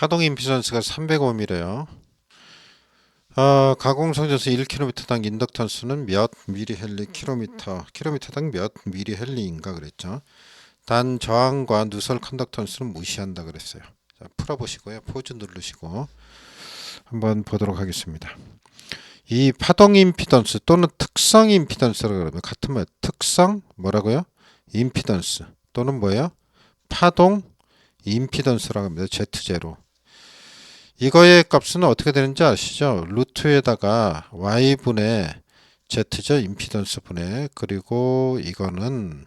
파동 임피던스가 300ohm이래요. 어, 가공 성전소 1km당 인덕턴스는 몇 미리헬리 킬로미터, 킬로미터당 몇 미리헬리인가 그랬죠. 단 저항과 누설 컨덕턴스는 무시한다 그랬어요. 자, 풀어보시고요. 포즈 누르시고 한번 보도록 하겠습니다. 이 파동 임피던스 또는 특성 임피던스라고 그러면 같은 말 특성 뭐라고요? 임피던스 또는 뭐예요? 파동 임피던스라고 합니다. Z0 이거의 값은 어떻게 되는지 아시죠? 루트에다가 y분의 z죠. 임피던스 분의 그리고 이거는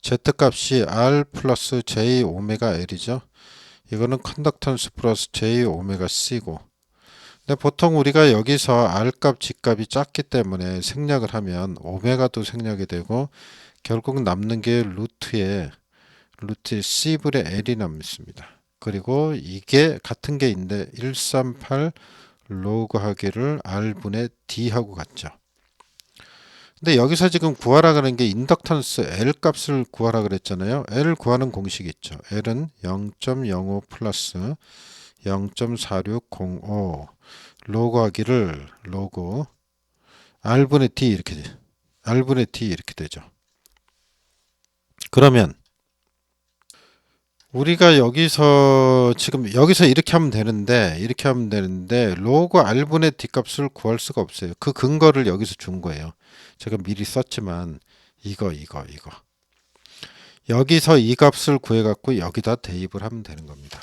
z 값이 r 플러스 j 오메가 l이죠. 이거는 컨덕턴스 플러스 j 오메가 c고 근데 보통 우리가 여기서 r 값, g 값이 작기 때문에 생략을 하면 오메가도 생략이 되고 결국 남는 게 루트에 루트 c분의 l이 남습니다. 그리고 이게 같은 게 있는데 138 로그 하기를 r분의 d하고 같죠. 근데 여기서 지금 구하라 그러는 게 인덕턴스 L 값을 구하라 그랬잖아요. L 구하는 공식이 있죠. L은 0.05 플러스 0.4605 로그 하기를 로그 R분의 D 이렇게 돼. R분의 D 이렇게 되죠. 그러면 우리가 여기서 지금 여기서 이렇게 하면 되는데 이렇게 하면 되는데 로그 R분의 D 값을 구할 수가 없어요. 그 근거를 여기서 준 거예요. 제가 미리 썼지만 이거 이거 이거 여기서 이 값을 구해 갖고 여기다 대입을 하면 되는 겁니다.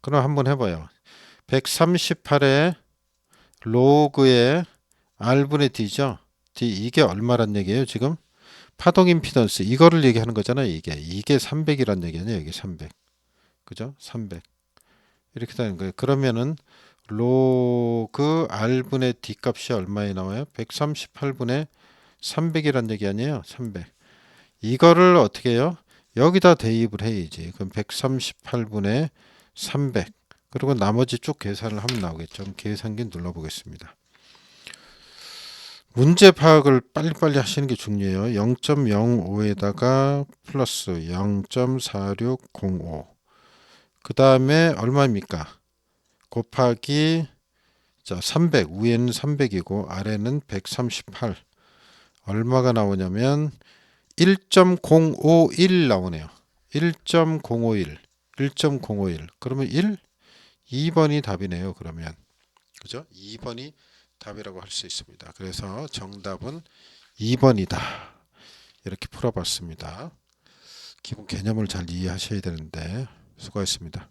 그럼 한번 해봐요. 138에 로그의 R분의 D죠. D 이게 얼마란 얘기예요 지금? 파동 임피던스 이거를 얘기하는 거잖아요. 이게 이게 300이란 얘기냐 여기 300 그죠? 300 이렇게 되는 거예요. 그러면은 로그 R분의 D 값이 얼마에 나와요? 138분의 300이란 얘기 아니에요? 300 이거를 어떻게 해요? 여기다 대입을 해야지. 그럼 138분의 300 그리고 나머지 쭉 계산을 하면 나오겠죠. 계산기 눌러보겠습니다. 문제 파악을 빨리빨리 하시는 게 중요해요. 0.05에다가 플러스 0.4605. 그 다음에 얼마입니까? 곱하기 자, 300. 위에는 300이고 아래는 138. 얼마가 나오냐면 1.051 나오네요. 1.051. 1.051. 그러면 1 2번이 답이네요. 그러면. 그죠? 2번이 답이라고 할 수 있습니다. 그래서 정답은 2번이다. 이렇게 풀어봤습니다. 기본 개념을 잘 이해하셔야 되는데 수고하셨습니다.